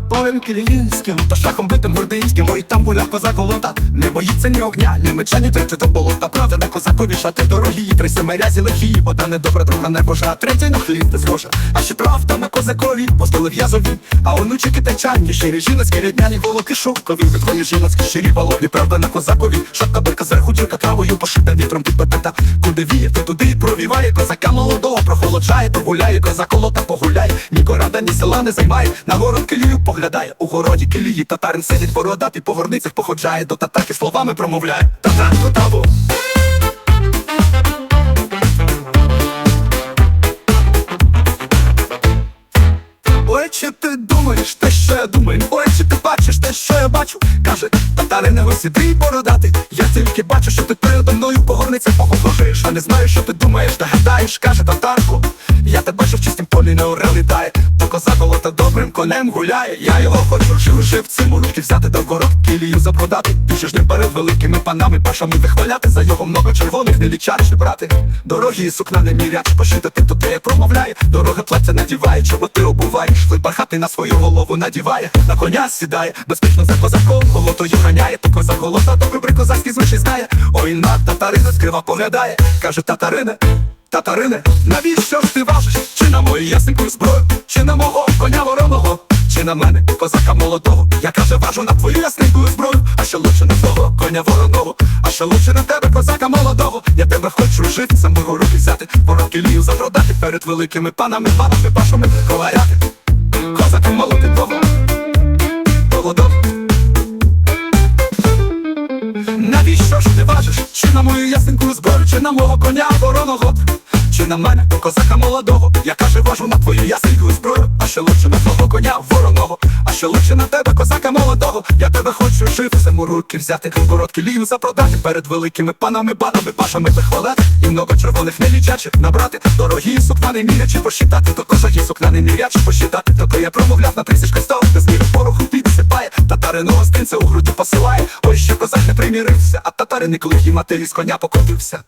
конем кіліїнським, та шахом битим гординським, ой там гуляв козак голота, не боїться ні огня, ні меча, ні трети до болота. Правда, козакові шати дорогі, три семерязі лихі, вода не добра, друга не божа, третя на хліб не схожа. А ще правда на козакові, постели в'язові, а онучики течані, щирі жіночки, рідняні волоки шовкові, твої жіночки, щирі балові, правда на козакові, шапка берка зверху, дірка травою, пошита вітром під петета. Куди віє, то туди провіває козака молодого, прохолоджає, то гуляє, козак колота погуляє, ні рада, ні села не займає, на город килію поглядає, у городі килії татарин сидить бородатий, по горницях походжає, до татарки словами промовляє. Татар татаву. Думаєш те, що я думаю? Ой, чи ти бачиш те, що я бачу? Каже, татари не сиди бородати. Я тільки бачу, що ти передо мною по горницях А не знаю, що ти думаєш, та гадаєш, каже татарку. Я тебе бачу в чистім полі не орел літає. То коза колота добрим конем гуляє. Я його хочу жив живцем у руки взяти до ворот, кілію запродати. Пішеш ним перед великими панами, пашами вихваляти. За його много червоних не лічариш брати. Дорогі і сукна не міряч, пошити ти тут я промовляє. Дорога плаття надіває, чоботи обуваєш. Бархати на свою голову надіває, на коня сідає, безпечно за козаком, голотою ганяє, то козак голота, добре при козацькій звичай знає. Ой, на татарина скрива поглядає, каже татарине, татарине, навіщо ж ти важиш? Чи на мою ясеньку зброю, чи на мого коня вороного, чи на мене, козака молодого, я каже, важу на твою ясненьку зброю, а що лучше на того коня вороного, а що лучше на тебе, козака молодого, я тебе хочу жити, самого руки взяти, вороки лію запродати перед великими панами, панами, пашами коваряти. Козаку молоти на мого коня вороного? Чи на мене, козака молодого? Я каже, важу на твою ясеньку зброю. А ще лучше на твого коня вороного А ще лучше на тебе, козака молодого? Я тебе хочу живцем у руки взяти Короткі лію запродати. Перед великими панами, банами, пашами вихвалати. І много червоних не лічачих набрати. Дорогі сукна не мірячи посчитати. То козаки сукна не мірячи посчитати. То я промовляв на трисяч хрестов Без міру пороху підсипає Татарину гостинця у груди посилає. Ой, ще козак не примірився А татарини клихі матері з коня покотився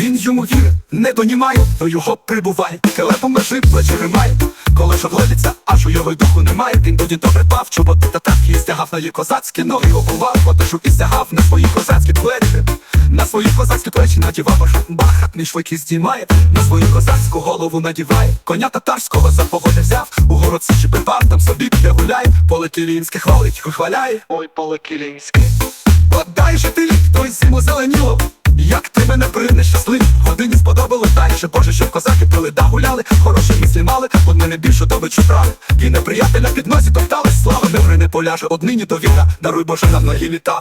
Він йому вірить, не донімає, до його прибуває, телепом межи плечі римає, коли ж огледиться, аж у його духу немає, він тоді добре пав, чоботи татарки і стягав на її козацькі ноги. Обував, одежу і стягав на свої козацькі плечі, на свої козацькі плечі надівав аж бархатний швидкий здіймає, на свою козацьку голову надіває, коня татарського за погоди взяв, у город сичі припав, там собі піде гуляє, поле кілінське хвалить, вихваляє, ой, поле кілінське. Подай же ти той зиму зеленіло Як ти мене прийне щаслив Годині сподобало дай же Боже, щоб козаки пили да гуляли. Хороші мислі мали, од мене більше доби чутрали І неприятеля під носі топтали Слава не не поляже, однині до віра. Даруй Боже на многі літа